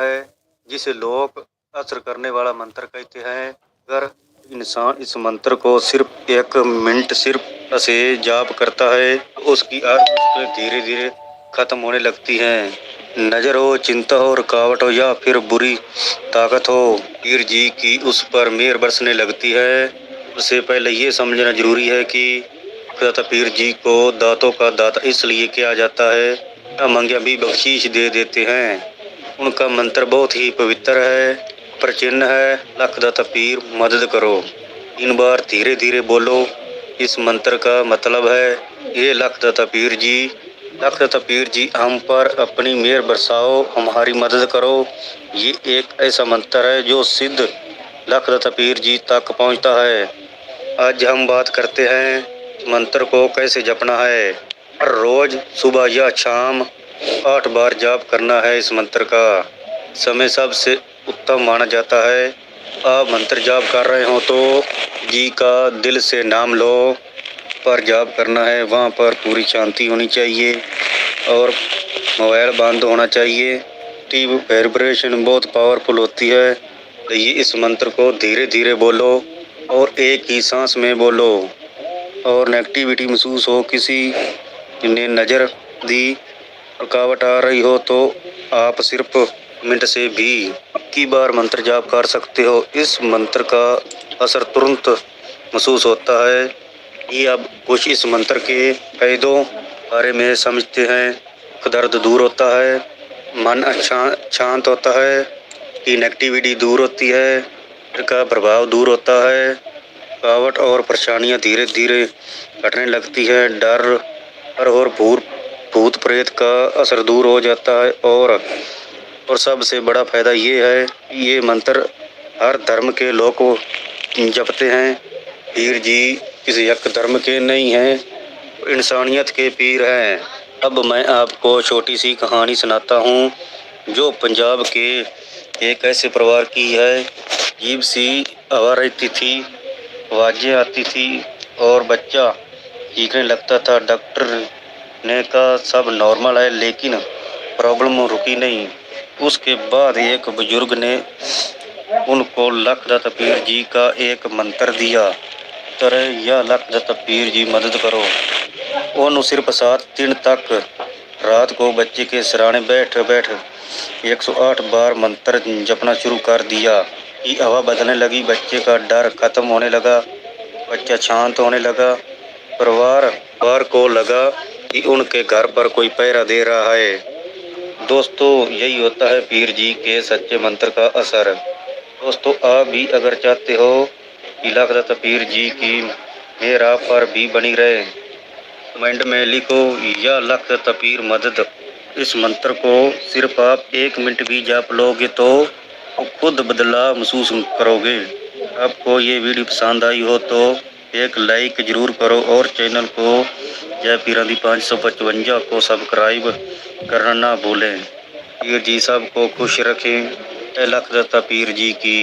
है, जिसे लोग असर करने वाला मंत्र कहते हैं। अगर इंसान इस मंत्र को सिर्फ़ एक मिनट सिर्फ़ से जाप करता है, उसकी आर्थिक धीरे धीरे खत्म होने लगती हैं। नज़र हो, चिंता हो, रुकावट हो, या फिर बुरी ताकत हो पीर जी की उस पर मेहर बरसने लगती है। उससे पहले ये समझना ज़रूरी है कि खुदा पीर जी को दांतों का दाता इसलिए किया जाता है मंगिया भी बख्शीश दे देते हैं। उनका मंत्र बहुत ही पवित्र है प्रचिन्ह है। लखदाता पीर, मदद करो। तीन बार धीरे धीरे बोलो, इस मंत्र का मतलब है ये लखदाता पीर जी लखदाता पीर जी, हम पर अपनी मेहर बरसाओ, हमारी मदद करो। ये एक ऐसा मंत्र है जो सिद्ध लखदाता पीर जी तक पहुँचता है। आज हम बात करते हैं, मंत्र को कैसे जपना है। हर रोज सुबह या शाम आठ बार जाप करना है इस मंत्र का। समय सबसे उत्तम माना जाता है। आप मंत्र जाप कर रहे हो तो जी का दिल से नाम लो। पर जाप करना है, वहाँ पर पूरी शांति होनी चाहिए और मोबाइल बंद होना चाहिए। टीवी वाइब्रेशन बहुत पावरफुल होती है। तो ये इस मंत्र को धीरे धीरे बोलो और एक ही सांस में बोलो। और नेगेटिविटी महसूस हो किसी ने नज़र दी रुकावट आ रही हो तो आप सिर्फ़ मिनट से भी इक्की बार मंत्र जाप कर सकते हो। इस मंत्र का असर तुरंत महसूस होता है। ये अब कुछ इस मंत्र के फायदों बारे में समझते हैं। दर्द दूर होता है, मन अच्छा शांत होता है, की नेगेटिविटी दूर होती है का प्रभाव दूर होता है। थकावट और परेशानियाँ धीरे धीरे घटने लगती है। डर और भूत भूत प्रेत का असर दूर हो जाता है और और सबसे बड़ा फ़ायदा ये है, ये मंत्र हर धर्म के लोग जपते हैं। पीर जी किसी एक धर्म के नहीं हैं, इंसानियत के पीर हैं। अब मैं आपको छोटी सी कहानी सुनाता हूँ, जो पंजाब के एक ऐसे परिवार की है। जीव सी हवा रहती थी आवाज़ें आती थी और बच्चा चीखने लगता था, डॉक्टर ने कहा, सब नॉर्मल है, लेकिन प्रॉब्लम रुकी नहीं. उसके बाद एक बुज़ुर्ग ने उनको लखदत्त पीर जी का एक मंत्र दिया तरह या लखदत्त पीर जी, मदद करो। उन्होंने सिर्फ़ सात दिन तक रात को बच्चे के सराहने बैठ बैठ 108 बार मंत्र जपना शुरू कर दिया कि हवा बदलने लगी, बच्चे का डर खत्म होने लगा, बच्चा शांत होने लगा, परिवार बार को लगा। कि उनके घर पर कोई पहरा दे रहा है। दोस्तों, यही होता है पीर जी के सच्चे मंत्र का असर। दोस्तों, आप भी अगर चाहते हो कि लखदत्त पीर जी की मेरा पर भी बनी रहे, कमेंट में लिखो, या लखदत्त पीर, मदद। इस मंत्र को सिर्फ़ आप एक मिनट भी जाप लोगे तो खुद बदलाव महसूस करोगे। आपको ये वीडियो पसंद आई हो तो एक लाइक ज़रूर करो और चैनल को जय पीर दी पाँच सौ पचवंजा को सब्सक्राइब करना ना भूलें। पीर जी सबको खुश रखें। लख दत्ता पीर जी की।